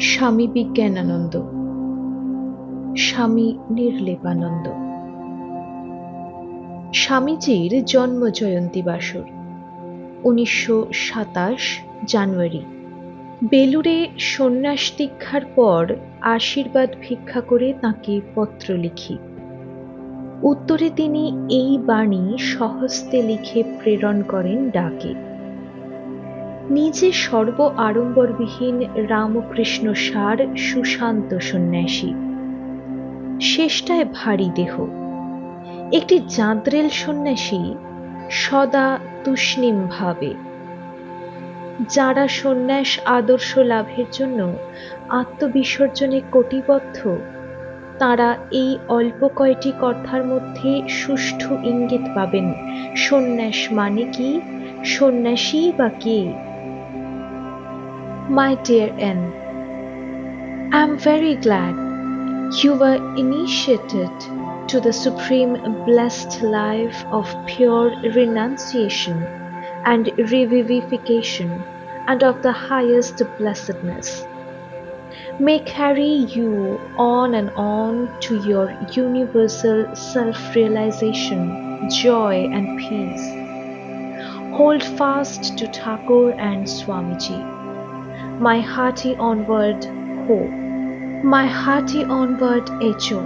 স্বামী বিজ্ঞানানন্দ, স্বামী নির্লেপানন্দ। স্বামীজির জন্ম জয়ন্তী বাসর, উনিশশো সাতাশ জানুয়ারি। বেলুড়ে সন্ন্যাস দীক্ষার পর আশীর্বাদ ভিক্ষা করে তাকে পত্র লিখি উত্তরে তিনি এই বাণী সহস্তে লিখে প্রেরণ করেন ডাকে। নিজে সর্ব আড়ম্বরবিহীন রামকৃষ্ণ সার সুশান্ত সন্ন্যাসী। শেষটায় ভারী দেহ। একটি জাঁদরেল সন্ন্যাসী সদা তুষ্ণিম ভাবে। যারা সন্ন্যাস আদর্শ লাভের জন্য আত্মবিসর্জনে কটিবদ্ধ, তারা এই অল্প কয়টি কথার মধ্যে সুষ্ঠু ইঙ্গিত পাবেন সন্ন্যাস মানে কি, সন্ন্যাসী বা কে? My dear N, I'm very glad you were initiated to the supreme blessed life of pure renunciation and revivification and of the highest blessedness. May carry you on and on to your universal self realization, joy, and peace. Hold fast to Thakur and Swamiji my hearty onward hope, my hearty onward echo,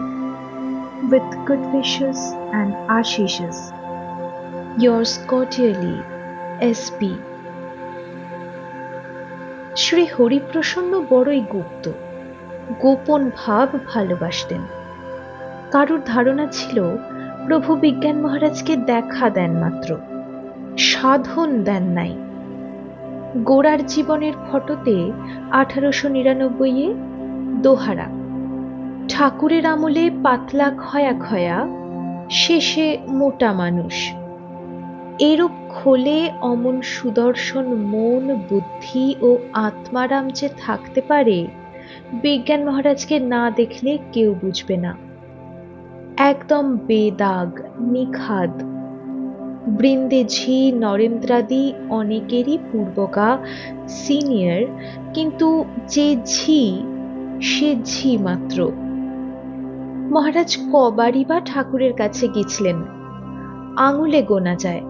with good wishes and ashishes. Yours cordially, S.P. Shri হরিপ্রসন্ন বড়ই গুপ্ত গোপন ভাব ভালোবাসতেন কারুর ধারণা ছিল প্রভু বিজ্ঞান মহারাজকে দেখা দেন মাত্র সাধন দেন নাই গোড়ার জীবনের ফটোতে আঠারোশো নিরানব্বইয়ে দোহারা। ঠাকুরের আমলে পাতলা ক্ষয়া ক্ষয়া শেষে মোটা মানুষ। এরূপ খোলে অমন সুদর্শন, মন, বুদ্ধি ও আত্মারাম যে থাকতে পারে, বিজ্ঞান মহারাজকে না দেখলে কেউ বুঝবে না। একদম বেদাগ, নিখাদ বৃন্দে ঝি নরেন্দ্রাদি অনেকেরই পূর্বকা সিনিয়র কিন্তু যে ঝি, সে ঝি মাত্র। মহারাজ কবারই বা ঠাকুরের কাছে গেছিলেন। আঙুলে গোনা যায়।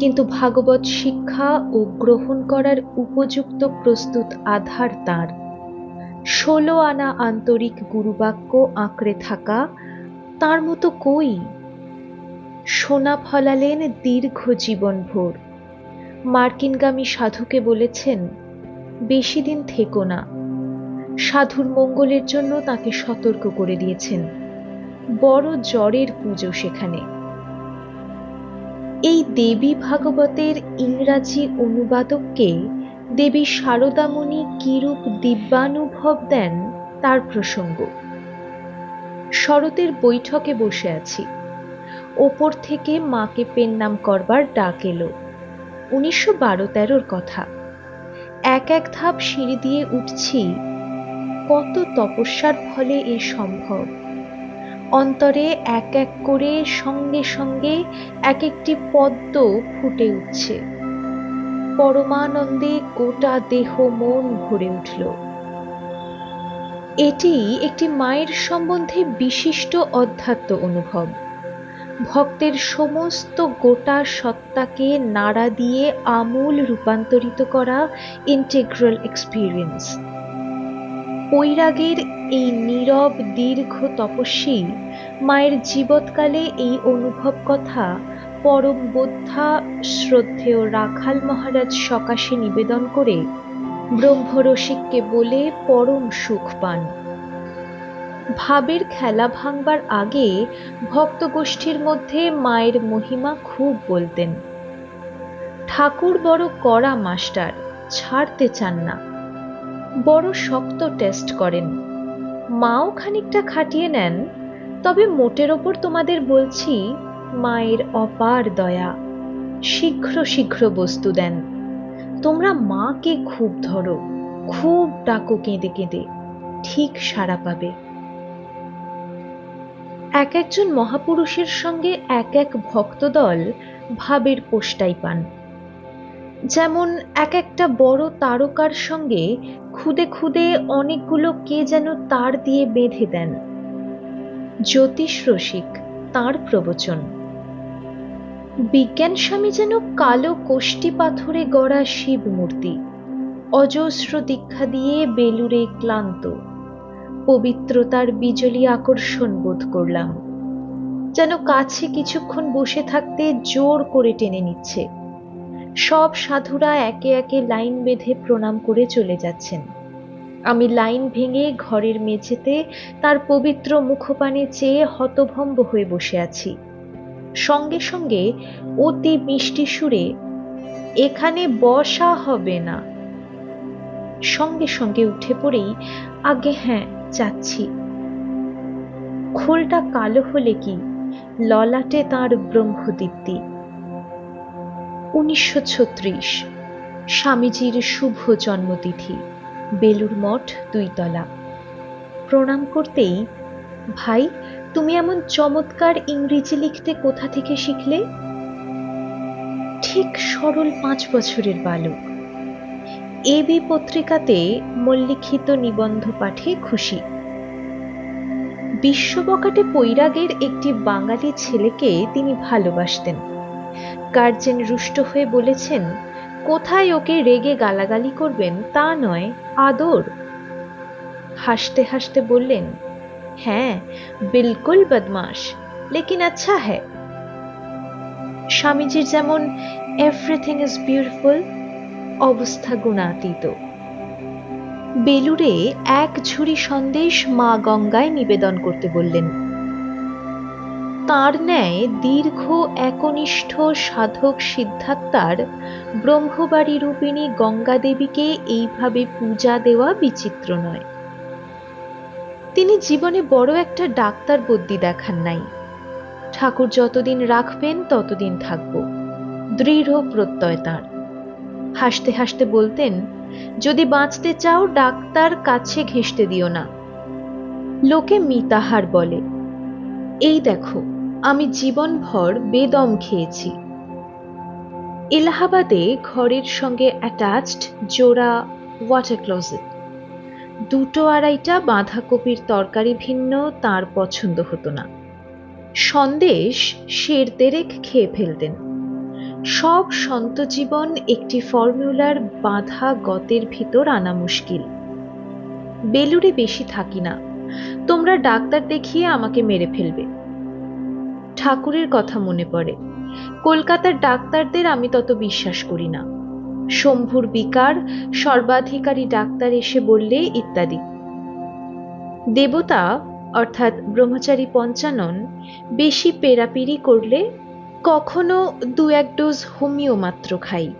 কিন্তু ভাগবত শিক্ষা ও গ্রহণ করার উপযুক্ত প্রস্তুত আধার তাঁর। ষোলো আনা আন্তরিক গুরুবাক্য আঁকড়ে থাকা, তার মতো কই? সোনা ফলালেন দীর্ঘ জীবন ভোর মার্কিনগামী সাধুকে বলেছেন, বেশি দিন থেকো না। সাধুর মঙ্গলের জন্য তাকে সতর্ক করে দিয়েছেন। বড় জ্বরের পুজো সেখানে। এই দেবী ভাগবতের ইংরাজি অনুবাদককে দেবী শারদামণি কিরূপ দিব্যানুভব দেন তার প্রসঙ্গ। শরতের বৈঠকে বসে আছি। ওপর থেকে মাকে পেন নাম করবার ডাক এলো। উনিশশো বারো তেরোর কথা। এক এক ধাপ সিঁড়ি দিয়ে উঠছি। কত তপস্যার ফলে এ সম্ভব। অন্তরে এক এক করে সঙ্গে সঙ্গে এক একটি পদ্ম ফুটে উঠছে। পরমানন্দে গোটা দেহ মন ভরে উঠল। এটি একটি মায়ের সম্বন্ধে বিশিষ্ট অধ্যাত্ম অনুভব। ভক্তের সমস্ত গোটা সত্তাকে নাড়া দিয়ে আমূল রূপান্তরিত করা ইন্টেগ্রাল এক্সপিরিয়েন্স বৈরাগের এই নীরব দীর্ঘ তপস্বী মায়ের জীবৎকালে এই অনুভব কথা পরম বোদ্ধা শ্রদ্ধেয় রাখাল মহারাজ সকাশে নিবেদন করে ব্রহ্মরসিককে বলে পরম সুখ পান। ভাবের খেলা ভাঙবার আগে ভক্ত গোষ্ঠীর মধ্যে মায়ের মহিমা খুব বলতেন। ঠাকুর বড় কড়া মাস্টার, ছাড়তে চান না। বড় শক্ত টেস্ট করেন। মাও খানিকটা খাটিয়ে নেন, তবে মোটের ওপর তোমাদের বলছি, মায়ের অপার দয়া। শীঘ্র শীঘ্র বস্তু দেন। তোমরা মাকে খুব ধরো, খুব ডাকো কেঁদে কেঁদে, ঠিক সাড়া পাবে। এক একজন মহাপুরুষের সঙ্গে এক এক ভক্তদল ভাবের পোষ্টাই পান। যেমন এক একটা বড় তারকার সঙ্গে খুদে খুদে অনেকগুলো কে যেন তার দিয়ে বেঁধে দেন। জ্যোতিষ রসিক, তাঁর প্রবচন। বিজ্ঞান স্বামী যেন কালো কোষ্টি পাথরে গড়া শিব মূর্তি অজস্র দীক্ষা দিয়ে বেলুরে ক্লান্ত। পবিত্রতার বিজলি আকর্ষণ বোধ করলাম। যেন কাছে কিছুক্ষণ বসে থাকতে জোর করে টেনে নিচ্ছে। সব সাধুরা একে একে লাইন বেঁধে প্রণাম করে চলে যাচ্ছেন। আমি লাইন ভেঙে ঘরের মেঝেতে তার পবিত্র মুখপানে চেয়ে হতভম্ব হয়ে বসে আছি। সঙ্গে সঙ্গে অতি মিষ্টি সুরে, এখানে বসা হবে না। সঙ্গে সঙ্গে উঠে পড়েই, আগে হ্যাঁ যাচ্ছি খোলটা কালো হলে কি? ললাটে তাঁর ব্রহ্মদীপ্তি। উনিশশো ছত্রিশ। স্বামীজির শুভ জন্মতিথি। বেলুর মঠ দুইতলা। প্রণাম করতেই, ভাই, তুমি এমন চমৎকার ইংরেজি লিখতে কোথা থেকে শিখলে? ঠিক সরল পাঁচ বছরের বালক। এবি পত্রিকাতে মল্লিখিত নিবন্ধ পাঠে খুশি। বিশ্ববকাটে পৈরাগের একটি বাঙালি ছেলেকে তিনি ভালোবাসতেন। গার্জেন রুষ্ট হয়ে বলেছেন, কোথায় ওকে রেগে গালাগালি করবেন তা নয়, আদর। হাসতে হাসতে বললেন হ্যাঁ বিলকুল বদমাস লেকিন আচ্ছা হ্যাঁ স্বামীজির যেমন, এভরিথিং ইজ বিউটিফুল অবস্থা গুণাতীত। বেলুরে এক ঝুড়ি সন্দেশ মা গঙ্গায় নিবেদন করতে বললেন, তার ন্যায় দীর্ঘ একনিষ্ঠ সাধক সিদ্ধাত্মার ব্রহ্মবাড়ি রূপিণী গঙ্গা দেবীকে এইভাবে পূজা দেওয়া বিচিত্র নয়। তিনি জীবনে বড় একটা ডাক্তার বদ্যি দেখান নাই। ঠাকুর যতদিন রাখবেন ততদিন থাকব। দৃঢ় প্রত্যয় তাঁর। হাসতে হাসতে বলতেন, যদি বাঁচতে চাও, ডাক্তার কাছে ঘেঁষতে দিও না। লোকে মিতাহার বলে, এই দেখো, আমি জীবনভর বেদম খেয়েছি। এলাহাবাদে ঘরের সঙ্গে অ্যাটাচড জোড়া ওয়াটার ক্লোজেট। দুটো আড়াইটা বাঁধাকপির তরকারি ভিন্ন, তার পছন্দ হতো না। সন্দেশ শের দেরেক খেয়ে ফেলতেন। সব সন্ত জীবন একটি ফর্মুলার বাঁধা গতের ভিতর আনা মুশকিল। বেলুড়ে বেশি থাকি না। তোমরা ডাক্তার দেখিয়ে আমাকে মেরে ফেলবে। ঠাকুরের কথা মনে পড়ে। কলকাতার ডাক্তারদের আমি তত বিশ্বাস করি না। শম্ভুর বিকার, সর্বাধিকারী ডাক্তার এসে বললে ইত্যাদি। দেবতা, অর্থাৎ ব্রহ্মচারী পঞ্চানন, বেশি পেরাপিরি করলে কখনো দু এক ডোজ হোমিও মাত্র খাই।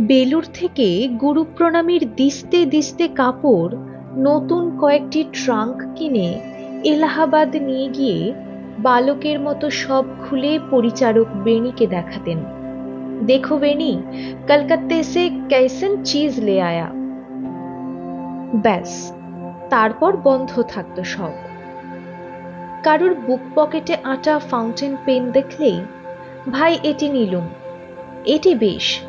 বেলুর থেকে গুরু প্রণামীর দিস্তে দিস্তে কাপড় নতুন কয়েকটি ট্রাঙ্ক কিনে এলাহাবাদ নিয়ে গিয়ে বালকের মতো সব খুলে পরিচারক বেণীকে দেখাতেন। দেখো বেণী কলকাতা সে চিজ লে আয়া। ব্যাস, তারপর বন্ধ থাকতো সব। কারোর বুক পকেটে আটা ফাউন্টেন পেন দেখলেই, ভাই, এটি নিলুম। এটি বেশ।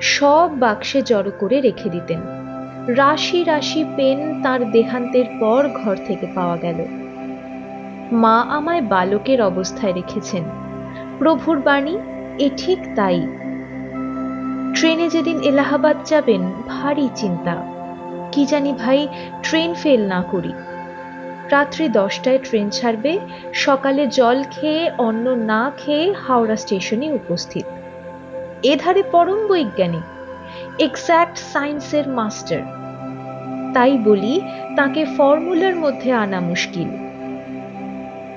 সব বাক্সে জড়ো করে রেখে দিতেন। রাশি রাশি পেন তার দেহান্তের পর ঘর থেকে পাওয়া গেল। মা আমায় বালকের অবস্থায় রেখেছেন। প্রভুর বাণী, এ ঠিক তাই। ট্রেনে যেদিন এলাহাবাদ যাবেন, ভারী চিন্তা। কি জানি ভাই, ট্রেন ফেল না করি। রাত্রি দশটায় ট্রেন ছাড়বে। সকালে জল খেয়ে, অন্ন না খেয়ে হাওড়া স্টেশনে উপস্থিত। এধারে পরম বৈজ্ঞানিক এক্স্যাক্ট সায়েন্সের মাস্টার তাই বলি, তাকে ফর্মুলার মধ্যে আনা মুশকিল।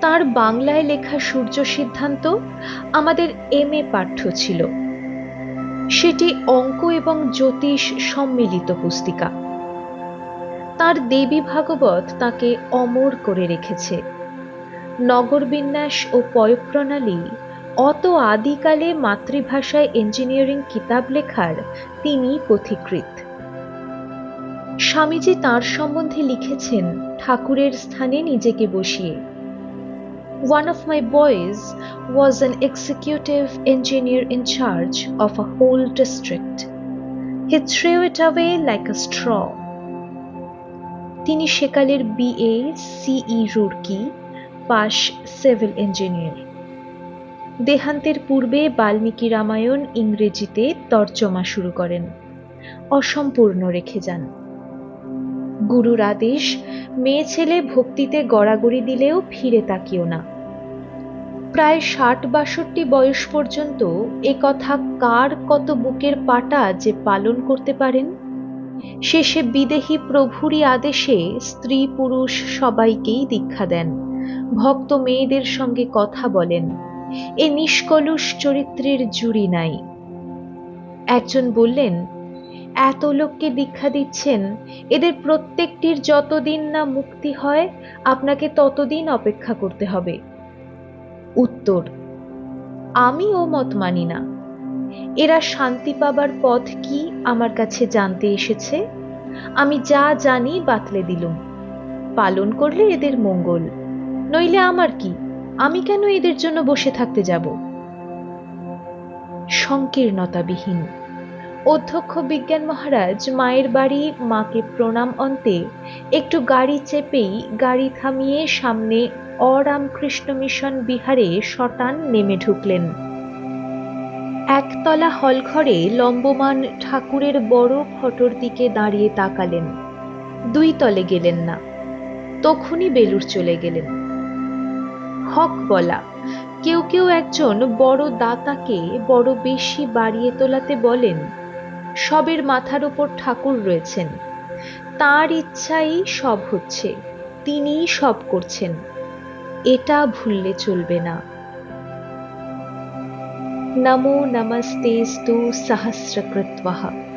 তার বাংলায় লেখা সূর্য সিদ্ধান্ত আমাদের এম এ পাঠ্য ছিল। সেটি অঙ্ক এবং জ্যোতিষ সম্মিলিত পুস্তিকা। তার দেবী ভাগবত তাকে অমর করে রেখেছে নগর বিন্যাস ও পয়ঃপ্রণালী অত আদিকালে মাতৃভাষায় ইঞ্জিনিয়ারিং কিতাব লেখার তিনি পথিকৃত স্বামীজি তার সম্বন্ধে লিখেছেন, ঠাকুরের স্থানে নিজেকে বসিয়ে One of my boys was an executive engineer in charge of a whole district. He threw it away like a straw. তিনি সেকালের বিএ সিই রুড়কি পাশ সিভিল ইঞ্জিনিয়ার। দেহান্তের পূর্বে বাল্মীকি রামায়ণ ইংরেজিতে তর্জমা শুরু করেন। অসম্পূর্ণ রেখে যান। গুরুর আদেশ, মেয়ে ছেলে ভক্তিতে গড়াগড়ি দিলেও ফিরে তাকিও না। প্রায় ষাট বাষট্টি বয়স পর্যন্ত এ কথা কার কত বুকের পাটা যে পালন করতে পারেন? শেষে বিদেহী প্রভুরই আদেশে স্ত্রী পুরুষ সবাইকেই দীক্ষা দেন। ভক্ত মেয়েদের সঙ্গে কথা বলেন। এ নিষ্কলুষ চরিত্রের জুড়ি নাই। একজন বললেন, এত লোককে দীক্ষা দিচ্ছেন, এদের প্রত্যেকটির যতদিন না মুক্তি হয়, আপনাকে ততদিন অপেক্ষা করতে হবে। উত্তর আমি ও মত মানি না। এরা শান্তি পাবার পথ কি আমার কাছে জানতে এসেছে? আমি যা জানি বাতলে দিলুম। পালন করলে এদের মঙ্গল। নইলে আমার কি? আমি কেন এদের জন্য বসে থাকতে যাব? সংকীর্ণতাবিহীন। অধ্যক্ষ বিজ্ঞান মহারাজ মায়ের বাড়ি মাকে প্রণাম অন্তে একটু গাড়ি চেপেই গাড়ি থামিয়ে সামনে অরামকৃষ্ণ মিশন বিহারে শটান নেমে ঢুকলেন। একতলা হলঘরে লম্বমান ঠাকুরের বড় ফটোর দিকে দাঁড়িয়ে তাকালেন। দুই তলে গেলেন না। তখনই বেলুর চলে গেলেন। হক বলা, কেউ কেউ একজন বড় দাতাকে বড় বেশি বাড়িয়ে তোলাতে বলেন, সবের মাথার উপর ঠাকুর রয়েছেন। তার ইচ্ছাই সব হচ্ছে, তিনিই সব করছেন। এটা ভুললে চলবে না। नमो नमस्तेस्तु सहस्रकृत्वः।